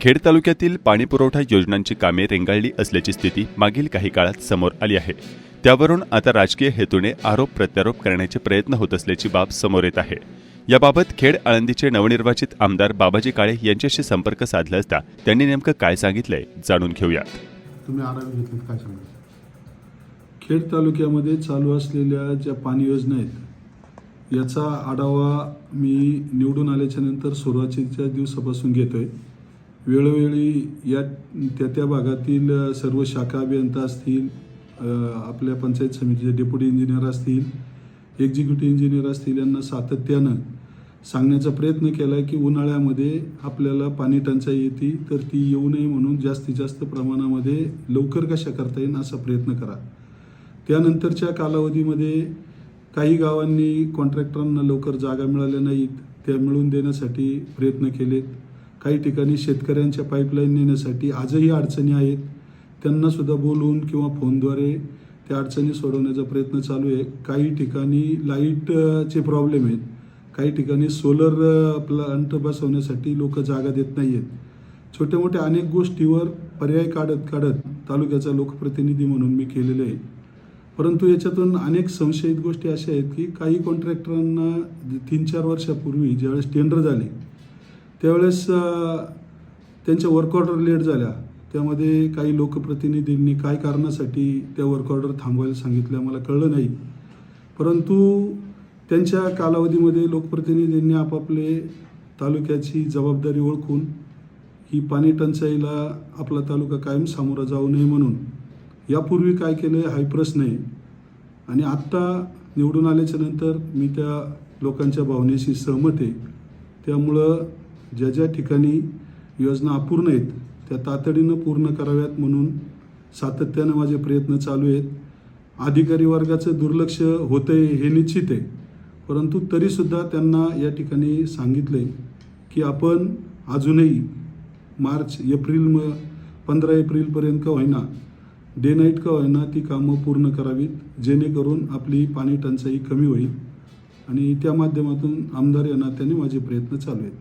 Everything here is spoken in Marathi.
खेड तालुक्यातील पाणीपुरवठा योजनांची कामे रेंगाळली असल्याची स्थिती मागील काही काळात समोर आली आहे. त्यावरून आता राजकीय हेतूने आरोप प्रत्यारोप करण्याचे प्रयत्न होत असल्याची बाब समोर येत आहे. याबाबत खेड आळंदीचे नवनिर्वाचित आमदार बाबाजी काळे यांच्याशी संपर्क साधला असता त्यांनी नेमकं काय सांगितलंय जाणून घेऊयात. तुम्ही आढावे घेतलेत काय सांगा खेड तालुक्यामध्ये चालू असलेल्या ज्या पाणी योजना आहेत याचा आढावा मी निवडून आल्याच्यानंतर सुरुवातीच्या दिवसापासून घेतोय. वेळोवेळी या त्या त्या भागातील सर्व शाखा अभियंता असतील आपल्या पंचायत समितीचे डेप्युटी इंजिनियर असतील एक्झिक्युटिव्ह इंजिनियर असतील यांना सातत्यानं सांगण्याचा प्रयत्न केला आहे की उन्हाळ्यामध्ये आपल्याला पाणी टंचाई येते तर ती येऊ नये म्हणून जास्तीत जास्त प्रमाणामध्ये लवकर कशा करता येईल असा प्रयत्न करा. त्यानंतरच्या कालावधीमध्ये काही गावांनी कॉन्ट्रॅक्टरांना लवकर जागा मिळाल्या नाहीत त्या मिळवून देण्यासाठी प्रयत्न केलेत. काही ठिकाणी शेतकऱ्यांच्या पाईपलाईन नेण्यासाठी आजही अडचणी आहेत. त्यांनासुद्धा बोलवून किंवा फोनद्वारे त्या अडचणी सोडवण्याचा प्रयत्न चालू आहे. काही ठिकाणी लाईटचे प्रॉब्लेम आहेत. काही ठिकाणी सोलर प्लांट बसवण्यासाठी लोक जागा देत नाही आहेत छोट्या मोठ्या अनेक गोष्टीवर पर्याय काढत काढत तालुक्याचा लोकप्रतिनिधी म्हणून मी केलेले आहे. परंतु याच्यातून अनेक संशयित गोष्टी अशा आहेत की काही कॉन्ट्रॅक्टरांना तीन चार वर्षापूर्वी ज्यावेळेस टेंडर झाले त्यावेळेस त्यांच्या वर्क ऑर्डर लेट झाल्या. त्यामध्ये काही लोकप्रतिनिधींनी काय कारणासाठी त्या वर्क ऑर्डर थांबवायला सांगितल्या मला कळलं नाही. परंतु त्यांच्या कालावधीमध्ये लोकप्रतिनिधींनी आपापले तालुक्याची जबाबदारी ओळखून ही पाणी टंचाईला आपला तालुका कायम सामोरा जाऊ नये म्हणून. यापूर्वी काय केलं हाही प्रश्न आहे. आणि आत्ता निवडून आल्याच्यानंतर मी त्या लोकांच्या भावनेशी सहमत आहे. त्यामुळं ज्या ज्या ठिकाणी योजना अपूर्ण आहेत त्या तातडीनं पूर्ण कराव्यात म्हणून सातत्यानं माझे प्रयत्न चालू आहेत. अधिकारी वर्गाचं दुर्लक्ष होतं आहे हे निश्चित आहे. परंतु तरीसुद्धा त्यांना या ठिकाणी सांगितलं आहे की आपण अजूनही मार्च एप्रिल म पंधरा एप्रिलपर्यंत का होईना डे नाईट का होईना ती कामं पूर्ण करावीत जेणेकरून आपली पाणी टंचाई कमी होईल. आणि त्या माध्यमातून आमदार या नात्याने माझे प्रयत्न चालू आहेत.